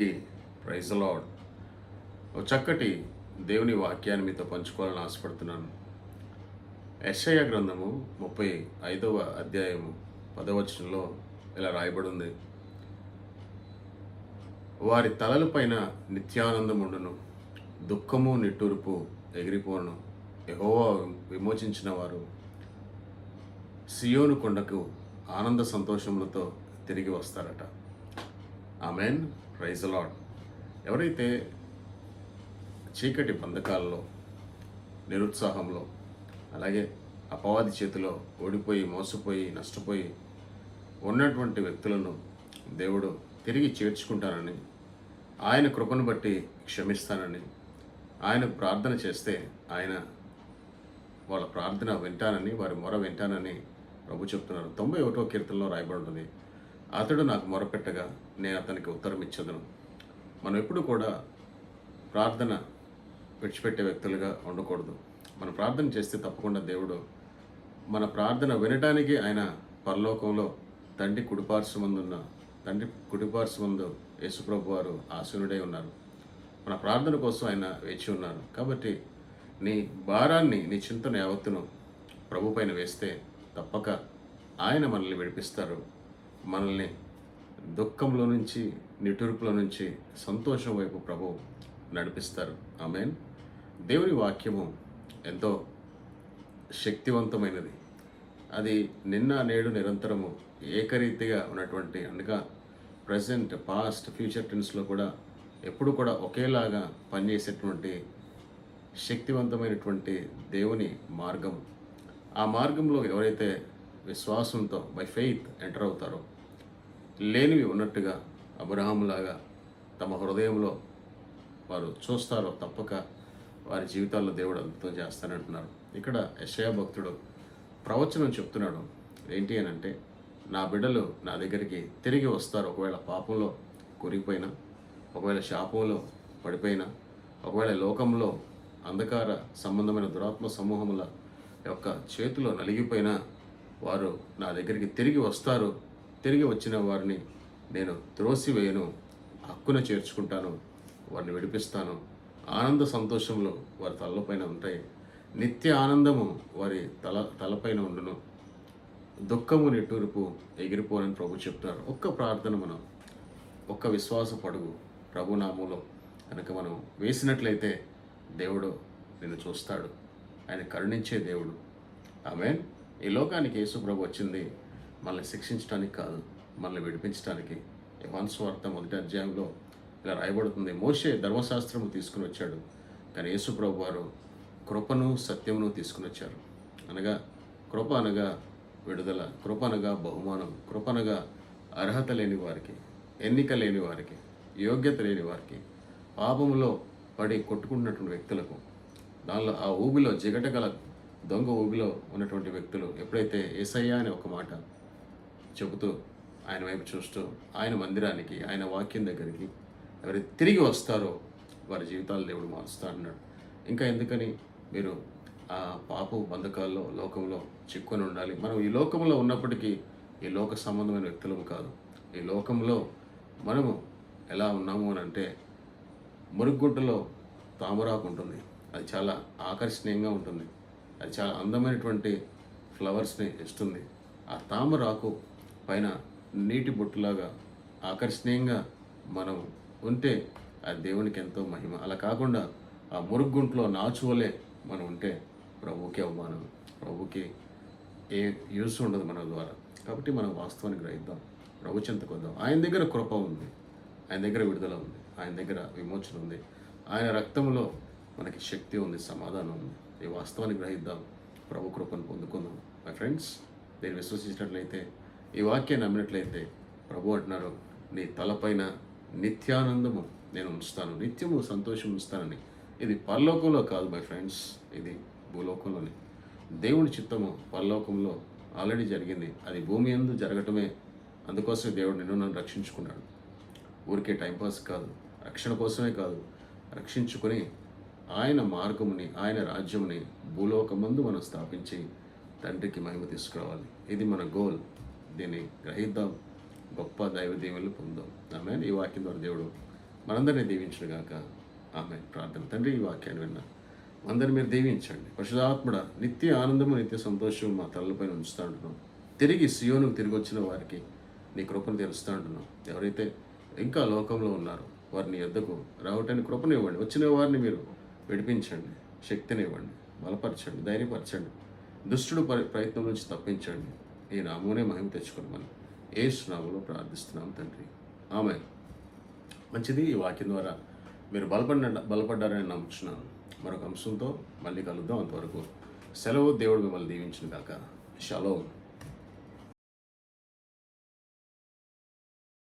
Praise lord ఒక చక్కటి దేవుని వాక్యాన్ని మీతో పంచుకోవాలని ఆశపడుతున్నాను. యెషయా గ్రంథము ముప్పై ఐదవ అధ్యాయము పదవచనంలో ఇలా రాయబడి ఉంది వారి తలలపైన నిత్యానందం ఉండును దుఃఖము నిట్టూర్పు ఎగిరిపోను. ఎహోవా విమోచించిన వారు సియోను కొండకు ఆనంద సంతోషములతో తిరిగి వస్తారట. ఆమెన్. ప్రైజ్ లాడ్ ఎవరైతే చీకటి బంధకాల్లో నిరుత్సాహంలో అలాగే అపవాది చేతిలో ఓడిపోయి మోసపోయి నష్టపోయి ఉన్నటువంటి వ్యక్తులను దేవుడు తిరిగి చేర్చుకుంటానని ఆయన కృపను బట్టి క్షమిస్తానని ఆయన ప్రార్థన చేస్తే ఆయన వాళ్ళ ప్రార్థన వింటానని వారి మొర వింటానని ప్రభు చెప్తున్నారు. తొంభై ఒకటో కీర్తనలో రాయబడుతుంది అతడు నాకు మొరపెట్టగా నేను అతనికి ఉత్తరం ఇచ్చదను. మనం ఎప్పుడు కూడా ప్రార్థన విడిచిపెట్టే వ్యక్తులుగా ఉండకూడదు. మనం ప్రార్థన చేస్తే తప్పకుండా దేవుడు మన ప్రార్థన వినటానికి ఆయన పరలోకంలో తండ్రి కుడిపార్శ్వమందున్న తండ్రి కుడిపార్శ్వమందు యేసుప్రభు వారు ఆశీనుడై ఉన్నారు. మన ప్రార్థన కోసం ఆయన వేచి ఉన్నారు. కాబట్టి నీ భారాన్ని నీ చింతన యావత్తును ప్రభు పైన వేస్తే తప్పక ఆయన మనల్ని విడిపిస్తారు. మనల్ని దుఃఖంలో నుంచి నిటూర్పులో నుంచి సంతోషం వైపు ప్రభు నడిపిస్తారు. ఆమెన్. దేవుని వాక్యము ఎంతో శక్తివంతమైనది. అది నిన్న నేడు నిరంతరము ఏకరీతిగా ఉన్నటువంటి అనగా ప్రజెంట్ పాస్ట్ ఫ్యూచర్ టెన్స్లో కూడా ఎప్పుడు కూడా ఒకేలాగా పనిచేసేటువంటి శక్తివంతమైనటువంటి దేవుని మార్గం. ఆ మార్గంలో ఎవరైతే విశ్వాసంతో బై ఫెయిత్ ఎంటర్ అవుతారో. లేనివి ఉన్నట్టుగా అబ్రహాములాగా తమ హృదయంలో వారు చూస్తారో తప్పక వారి జీవితాల్లో దేవుడు అద్భుతం చేస్తానంటున్నారు ఇక్కడ యశయ భక్తుడు ప్రవచనం చెప్తున్నాడు. ఏంటి అని అంటే నా బిడ్డలు నా దగ్గరికి తిరిగి వస్తారు. ఒకవేళ పాపంలో కొరిగిపోయినా ఒకవేళ శాపంలో పడిపోయినా ఒకవేళ లోకంలో అంధకార సంబంధమైన దురాత్మ సమూహముల యొక్క చేతిలో నలిగిపోయినా వారు నా దగ్గరికి తిరిగి వస్తారు. తిరిగి వచ్చిన వారిని నేను త్రోసివేయను. హక్కున చేర్చుకుంటాను. వారిని విడిపిస్తాను. ఆనంద సంతోషంలో వారి తలపైన ఉంటాయి. నిత్య ఆనందము వారి తల తలపైన ఉండును. దుఃఖము నిట్టూర్పు ఎగిరిపోనని ప్రభు చెప్తున్నారు. ఒక్క ప్రార్థన మనం ఒక్క విశ్వాస పడుగు ప్రభునామంలో కనుక మనం వేసినట్లయితే దేవుడు నిన్ను చూస్తాడు. ఆయన కరుణించే దేవుడు. ఆమెన్. ఈ లోకానికి యేసు ప్రభు వచ్చింది మనల్ని శిక్షించడానికి కాదు మనల్ని విడిపించడానికి యోహాను మొదటి అధ్యాయంలో ఇలా రాయబడుతుంది. మోషే ధర్మశాస్త్రము తీసుకుని వచ్చాడు. కానీ యేసు ప్రభు వారు కృపను సత్యమును తీసుకుని వచ్చారు. అనగా కృప అనగా విడుదల కృప అనగా బహుమానం కృప అనగా అర్హత లేని వారికి ఎన్నిక లేని వారికి యోగ్యత లేని వారికి పాపములో పడి కొట్టుకుంటున్నటువంటి వ్యక్తులకు దానిలో ఆ ఊబిలో జిగటగల దొంగ ఊబిలో ఉన్నటువంటి వ్యక్తులు ఎప్పుడైతే ఏసయ్య అనే ఒక మాట చెబుతూ ఆయన వైపు చూస్తూ ఆయన మందిరానికి ఆయన వాక్యం దగ్గరికి ఎవరైతే తిరిగి వస్తారో వారి జీవితాలు దేవుడు మారుస్తా అన్నాడు. ఇంకా ఎందుకని? మీరు ఆ పాపు బంధకాల్లో లోకంలో చిక్కుని ఉండాలి. మనం ఈ లోకంలో ఉన్నప్పటికీ ఈ లోక సంబంధమైన వ్యక్తులము కాదు. ఈ లోకంలో మనము ఎలా ఉన్నాము అని అంటే మురుగుంటలో తామరాకు ఉంటుంది. అది చాలా ఆకర్షణీయంగా ఉంటుంది. అది చాలా అందమైనటువంటి ఫ్లవర్స్ని ఇస్తుంది. ఆ తామరాకు పైన నీటి బొట్టులాగా ఆకర్షణీయంగా మనం ఉంటే ఆ దేవునికి ఎంతో మహిమ. అలా కాకుండా ఆ మురుగుంట్లో నాచువలే మనం ఉంటే ప్రభుకి అవమానం. ప్రభుకి ఏ యూస్ ఉండదు మన ద్వారా. కాబట్టి మనం వాస్తవాన్ని గ్రహిద్దాం. ప్రభు చెంతకు వద్దాం ఆయన దగ్గర కృప ఉంది. ఆయన దగ్గర విడుదల ఉంది. ఆయన దగ్గర విమోచన ఉంది. ఆయన రక్తంలో మనకి శక్తి ఉంది సమాధానం ఉంది. ఈ వాస్తవాన్ని గ్రహిద్దాం. ప్రభు కృపను పొందుకుందాం. మై ఫ్రెండ్స్ నేను విశ్వసించినట్లయితే ఈ వాక్యాన్ని నమ్మినట్లయితే ప్రభు అంటున్నారు నీ తలపైన నిత్యానందము నేను ఉంచుతాను. నిత్యము సంతోషం ఉంచుతానని. ఇది పరలోకంలో కాదు మై ఫ్రెండ్స్ ఇది భూలోకంలోనే. దేవుని చిత్తము పరలోకంలో ఆల్రెడీ జరిగింది. అది భూమి ఎందు జరగటమే. అందుకోసమే దేవుడు నిన్ను నన్ను రక్షించుకున్నాడు. ఊరికే టైంపాస్ కాదు. రక్షణ కోసమే కాదు. రక్షించుకొని ఆయన మార్గముని ఆయన రాజ్యముని భూలోకమందు మనం స్థాపించి తండ్రికి మహిమ తీసుకురావాలి. ఇది మన గోల్. దీన్ని గ్రహిద్దాం. గొప్ప దైవ దీవెనలు పొందాం. ఆమె ఈ వాక్యం ద్వారా దేవుడు మనందరినీ దీవించడు గాక. ఆమె ప్రార్థన. తండ్రి ఈ వాక్యాన్ని విన్నా అందరిని మీరు దీవించండి. పరిశుధాత్ముడ నిత్య ఆనందము నిత్య సంతోషము మా తలలపైన ఉంచుతా ఉంటున్నాం. తిరిగి సియోనుకు తిరిగి వచ్చిన వారికి నీ కృపను తెలుస్తూ ఉంటున్నాం. ఎవరైతే ఇంకా లోకంలో ఉన్నారో వారిని ఎద్దకు రావటానికి కృపనివ్వండి వచ్చిన వారిని మీరు విడిపించండి శక్తినివ్వండి బలపరచండి ధైర్యపరచండి దుష్టుడు ప్రయత్నం నుంచి తప్పించండి. ఈ నామూనే మహిమ తెచ్చుకోమని ఏ నామంలో ప్రార్థిస్తున్నాం తండ్రి. ఆమె మంచిది ఈ వాక్యం ద్వారా మీరు బలపడిన బలపడ్డారని నమ్ముచున్నాను. మరొక అంశంతో మళ్ళీ కలుద్దాం. అంతవరకు సెలవు దేవుడు మిమ్మల్ని దీవించిన కాక షలో.